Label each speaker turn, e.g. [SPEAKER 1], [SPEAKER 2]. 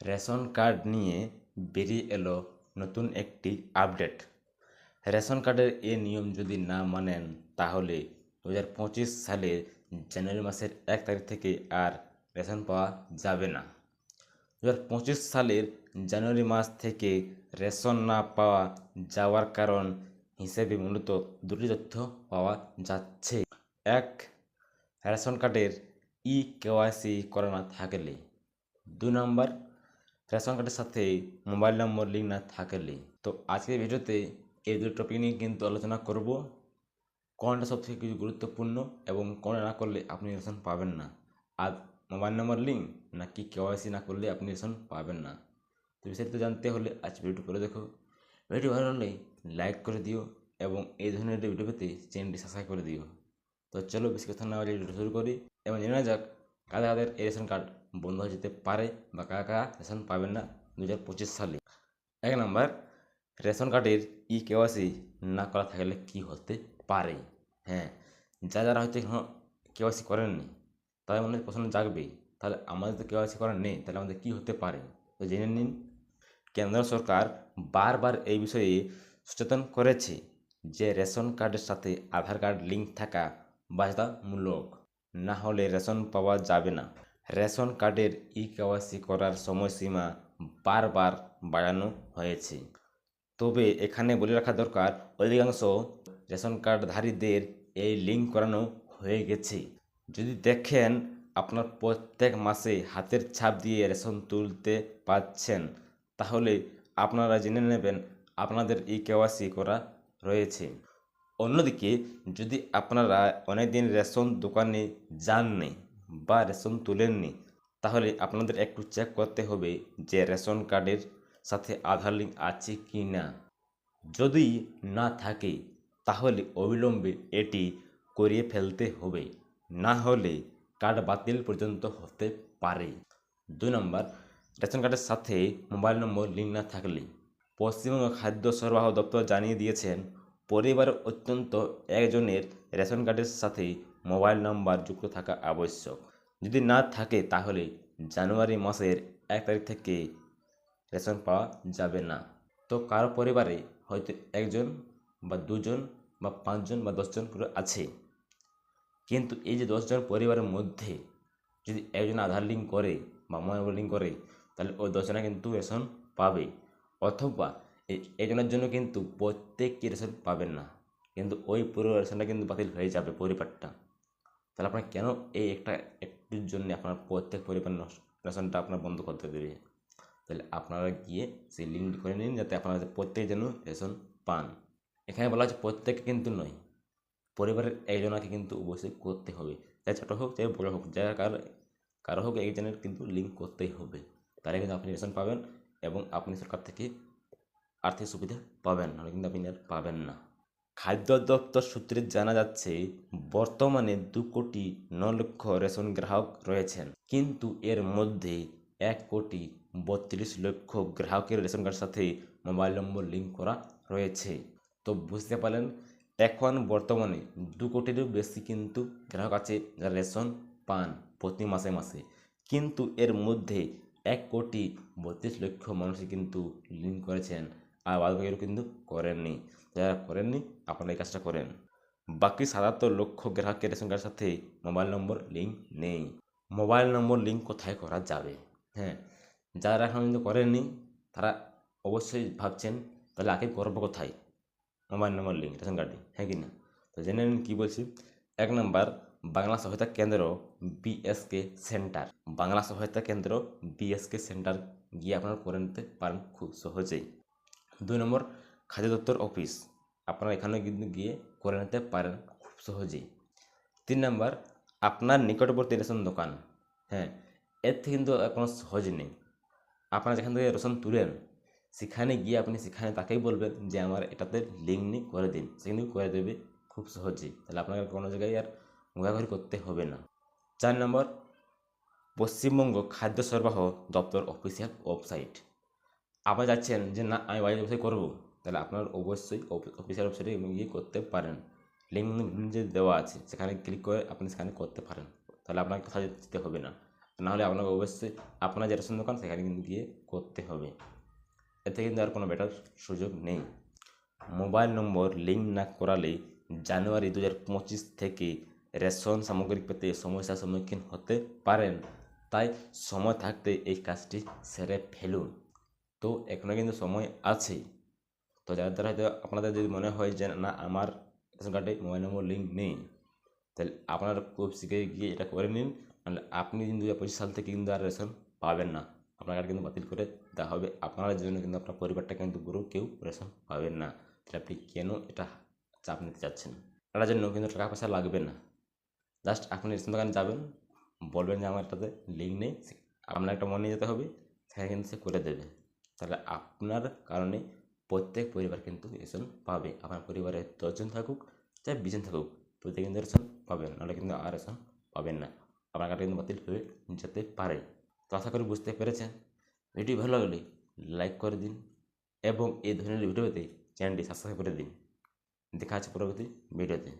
[SPEAKER 1] Ration card নিয়ে বেরিয়ে এলো নতুন একটি আপডেট। রেশন কার্ডের এ নিয়ম যদি না মানেন, তাহলে দু সালের জানুয়ারি মাসের এক তারিখ থেকে আর রেশন পাওয়া যাবে না। দু হাজার পঁচিশ সালের জানুয়ারি মাস থেকে রেশন না পাওয়া যাওয়ার কারণ হিসেবে মূলত দুটি তথ্য পাওয়া যাচ্ছে। এক, রেশন কার্ডের ই কেওয়াইসি করা না থাকলে। দু নম্বর রেশন কার্ডের সাথে মোবাইল নম্বর লিঙ্ক না থাকলে। তো আজকের ভিডিওতে এই দুটো টপিক নিয়ে কিন্তু আলোচনা করব। কোনটা সবথেকে কিছু গুরুত্বপূর্ণ এবং কোনটা না করলে আপনি রেশন পাবেন না? আর মোবাইল নম্বর লিঙ্ক নাকি কেওয়াইসি না করলে আপনি রেশন পাবেন না? তো বিস্তারিত জানতে হলে আজ ভিডিওটি করে দেখো। ভিডিও ভালো হলে লাইক করে দিও এবং এই ধরনের ভিডিও পেতে চ্যানেলটি সাবস্ক্রাইব করে দিও। তো চলো বেশি কথা না ভিডিও শুরু করি। এবং জেনে যাক কাদের কাদের এই রেশন কার্ড বন্ধ হয়ে যেতে পারে বা কারা কারা রেশন পাবেন না দু হাজার পঁচিশ সালে। এক নম্বর, রেশন কার্ডের ই কেওয়াইসি না করা থাকলে কি হতে পারে? হ্যাঁ যা যারা হয়তো এখনও কেওয়াইসি করেননি, তাদের মনে প্রশ্ন জাগবেই। তাহলে আমাদের তো কেওয়াইসি করার নেই, তাহলে আমাদের কী হতে পারে? তো জেনে নিন, কেন্দ্র সরকার বারবার এই বিষয়ে সচেতন করেছে যে রেশন কার্ডের সাথে আধার কার্ড লিঙ্ক থাকা বাধ্যতামূলক। না হলে রেশন পাওয়া যাবে না। রেশন কার্ডের ই কেওয়াইসি করার সময়সীমা বারবার বাড়ানো হয়েছে। তবে এখানে বলে রাখা দরকার, অধিকাংশ রেশন কার্ডধারীদের এই লিঙ্ক করানো হয়ে গেছে। যদি দেখেন, আপনার প্রত্যেক মাসে হাতের ছাপ দিয়ে রেশন তুলতে পারছেন, তাহলে আপনারা জেনে নেবেন, আপনাদের ই কেওয়াইসি করা রয়েছে। অন্যদিকে, যদি আপনারা অনেকদিন রেশন দোকানে যাননি বা রেশন তুলেননি, তাহলে আপনাদের একটু চেক করতে হবে যে রেশন কার্ডের সাথে আধার লিঙ্ক আছে কি না যদি না থাকে, তাহলে অবিলম্বে এটি করিয়ে ফেলতে হবে। না হলে কার্ড বাতিল পর্যন্ত হতে পারে। দুই নম্বর, রেশন কার্ডের সাথে মোবাইল নম্বর লিঙ্ক না থাকলে। পশ্চিমবঙ্গ খাদ্য সরবরাহ দপ্তর জানিয়ে দিয়েছেন পরিবারের অত্যন্ত একজনের রেশন কার্ডের সাথে মোবাইল নাম্বার যুক্ত থাকা আবশ্যক। যদি না থাকে তাহলে জানুয়ারি মাসের এক তারিখ থেকে রেশন পাওয়া যাবে না। তো কারও পরিবারে হয়তো একজন বা দুজন বা পাঁচজন বা দশজন করে আছে। কিন্তু এই যে দশজন পরিবারের মধ্যে যদি একজন আধার লিঙ্ক করে বা মোবাইল লিঙ্ক করে, তাহলে ওই দশজনা কিন্তু রেশন পাবে। অথবা একজনের জন্য কিন্তু প্রত্যেককে রেশন পাবেন না। কিন্তু ওই পুরো রেশনটা কিন্তু বাতিল হয়ে যাবে পরিবারটা। তাহলে আপনার কেন এই একটা একটির জন্য আপনার প্রত্যেক পরিবার রেশনটা আপনার বন্ধ করতে দেবে? তাহলে আপনারা গিয়ে সেই লিঙ্ক করে নিন যাতে আপনারা প্রত্যেক যেন রেশন পান। এখানে বলা হচ্ছে প্রত্যেকে কিন্তু নয়, পরিবারের একজনকে কিন্তু অবশ্যই করতে হবে। চাই ছোটো হোক, চাই বড়ো হোক যা কার, কারও হোক একজনের কিন্তু লিঙ্ক করতেই হবে। তাহলে কিন্তু আপনি রেশন পাবেন এবং আপনি সরকার থেকে আর্থিক সুবিধা পাবেন, নাহলে কিন্তু আপনি আর পাবেন না। খাদ্য দপ্তর সূত্রে জানা যাচ্ছে, বর্তমানে দু কোটি ন লক্ষ রেশন গ্রাহক রয়েছেন। কিন্তু এর মধ্যে এক কোটি বত্রিশ লক্ষ গ্রাহকের রেশন কার্ডের সাথে মোবাইল নম্বর লিঙ্ক করা রয়েছে। তো বুঝতে পারলেন, এখন বর্তমানে দু কোটিরও বেশি কিন্তু গ্রাহক আছে যারা রেশন পান প্রতি মাসে মাসে। কিন্তু এর মধ্যে এক কোটি বত্রিশ লক্ষ মানুষই কিন্তু লিঙ্ক করেছেন। আর বাদবাকিরা কিন্তু করেননি। যারা করেননি, আপনারা এই কাজটা করেন। বাকি সাতাত্তর লক্ষ গ্রাহকের রেশন কার্ডের সাথে মোবাইল নম্বর লিঙ্ক নেই। মোবাইল নম্বর লিঙ্ক কোথায় করা যাবে? হ্যাঁ যারা এখন কিন্তু করেননি, তারা অবশ্যই ভাবছেন, তাহলে আগে করব কোথায়? মোবাইল নম্বর লিঙ্ক, রেশন কার্ডে হ্যাঁ কি না? তো জেনে নিন কী বলছি। এক নম্বর, বাংলা সহায়তা কেন্দ্র, বিএসকে সেন্টার। বাংলা সহায়তা কেন্দ্র, বিএসকে সেন্টার গিয়ে আপনারা করে নিতে পারেন খুব সহজেই। দুই নম্বর খাদ্য দপ্তর অফিস। আপনারা এখানে কিন্তু গিয়ে করে নিতে পারেন খুব সহজেই। তিন নম্বর, আপনার নিকটবর্তী রেশন দোকান। হ্যাঁ এর থেকে কিন্তু কোনো সহজ নেই। আপনারা যেখান থেকে রেশন তুলেন, সেখানে গিয়ে আপনি সেখানে তাকেই বলবেন যে আমার এটাতে লিঙ্ক নিয়ে করে দিন। সে কিন্তু করে দেবে খুব সহজেই। তাহলে আপনাকে কোনো জায়গায় আর ঘোরাঘুরি করতে হবে না। চার নম্বর, পশ্চিমবঙ্গ খাদ্য সরবরাহ দপ্তর অফিসিয়াল ওয়েবসাইট আপনি যাচ্ছেন যে, না, আমি বাড়িতে বসে করব। তাহলে আপনার অবশ্যই অফিসিয়াল ওয়েবসাইটে গিয়ে করতে পারেন। লিঙ্ক যে দেওয়া আছে, সেখানে ক্লিক করে আপনি সেখানে করতে পারেন। তাহলে আপনাকে কোথাও যেতে হবে না। নাহলে আপনাকে অবশ্যই আপনার যে রেশন দোকান, সেখানে কিন্তু গিয়ে করতে হবে। এতে কিন্তু আর কোনো বেটার সুযোগ নেই। মোবাইল নম্বর লিঙ্ক না করালে জানুয়ারি দু হাজার পঁচিশ থেকে রেশন সামগ্রী পেতে সমস্যার সম্মুখীন হতে পারেন। তাই সময় থাকতে এই কাজটি সেরে ফেলুন। তো এখনও কিন্তু সময় আছে তো যাদের দ্বারা হয়তো আপনাদের যদি মনে হয় যে না, আমার রেশন কার্ডে মোবাইল নম্বর, লিঙ্ক নেই, তাহলে আপনারা খুব শীঘ্রই গিয়ে এটা করে নিন। নাহলে আপনি কিন্তু দু হাজার পঁচিশ সাল থেকে কিন্তু আর রেশন পাবেন না। আপনার কার্ড কিন্তু বাতিল করে দেওয়া হবে। আপনার জন্য কিন্তু আপনার পরিবারটা কিন্তু পুরো কেউ রেশন পাবেন না। তাহলে আপনি কেন এটা চাপ নিতে চাচ্ছেন? এটার জন্য কিন্তু টাকা পয়সা লাগবে না। জাস্ট আপনি রেশন দোকানে যাবেন, বলবেন যে আমার এটাতে লিঙ্ক নেই আপনার একটা মনে যেতে হবে, সেখানে কিন্তু সে করে দেবে। তাহলে আপনার কারণে প্রত্যেক পরিবার কিন্তু রেশন পাবে। আপনার পরিবারে দশজন থাকুক, চাই বিশজন থাকুক প্রত্যেকে কিন্তু রেশন পাবেন, নাহলে কিন্তু আর রেশন পাবেন না। আপনার কার্ড কিন্তু বাতিল হয়ে যেতে পারে। তো আশা করি বুঝতে পেরেছেন? ভিডিও ভালো লাগলে লাইক করে দিন এবং এই ধরনের ভিডিওতে চ্যানেলটি সাবস্ক্রাইব করে দিন। দেখা আছে পরবর্তী ভিডিওতে।